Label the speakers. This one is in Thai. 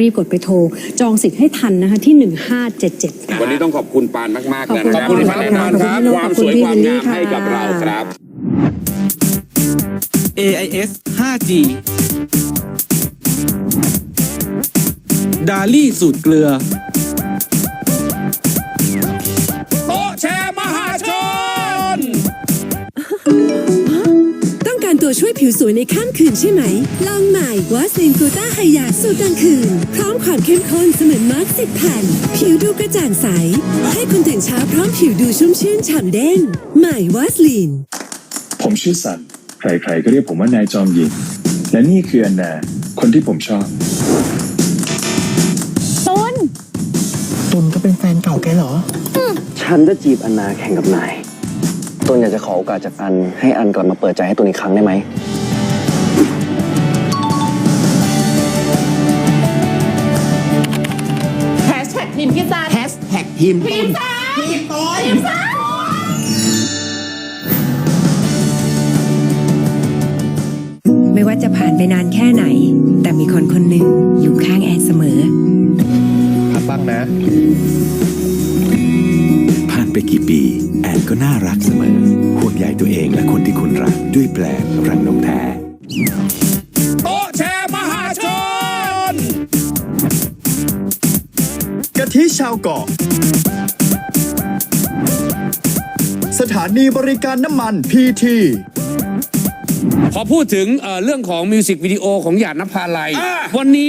Speaker 1: รีบกดไปโทร จองสิทธิ์ให้ทันนะคะที่ 1577ค่ะ
Speaker 2: วันนี้ต้องขอบคุณปานมากๆเลยนะ
Speaker 1: ขอบคุณ
Speaker 2: ขอบคุณ
Speaker 1: ครับ
Speaker 2: แน่นอนครับ
Speaker 1: ขอบคุณ
Speaker 2: ความสวย
Speaker 1: พี่
Speaker 2: ความ
Speaker 1: วิลลี่
Speaker 2: งาม
Speaker 1: ค่ะ
Speaker 2: ให้กับเราครับ
Speaker 3: AIS 5G ดาลี่สูตรเกลือ
Speaker 4: ต้องการตัวช่วยผิวสวยในค่ำคืนใช่ไหม ลองใหม่วาสลินกูต้าไฮยาสูตรกลางคืน พร้อมความเข้มข้นเสมือนมาร์กสิบแผ่น ผิวดูกระจ่างใส ให้คุณตื่นเช้าพร้อมผิวดูชุ่มชื่นฉ่ำเด้ง ใหม่วาสลิน
Speaker 5: ผมชื่อสัน ใครๆก็เรียกผมว่านายจอมยิง และนี่คืออันนา คนที่ผมชอบ
Speaker 6: ตุนก็เป็นแฟนเก่าแกเหรอ
Speaker 7: ฉันจะจีบอันนาแข่งกับนาย ตุนอยากจะขอโอกาสจากอัน ให้อันกลับมาเปิดใจให้ตุนอีกครั้งได้ไหม
Speaker 8: แฮชแท็กทีมพิซซ่าแฮชแท็กทีมพิซซ่าทีมต้นพิซซ่า
Speaker 9: ไม่ว่าจะผ่านไปนานแค่ไหน แต่มีคนคนหนึ่งอยู่ข้างแอนเสมอ
Speaker 6: พักบ้างนะ
Speaker 10: ผ่านไปกี่ปี แอนก็น่ารักเสมอห่วง ใยตัวเองและคนที่คุณรัก ด้วยแปลงรังนกแท้
Speaker 2: โต๊ะแชร์มหาชน
Speaker 11: กะทิชาวเกาะ สถานีบริการน้ำมันพีที
Speaker 2: พอพูดถึงเอ่อเรื่องของมิวสิกวิดีโอของหยาดนภาลัย วันนี้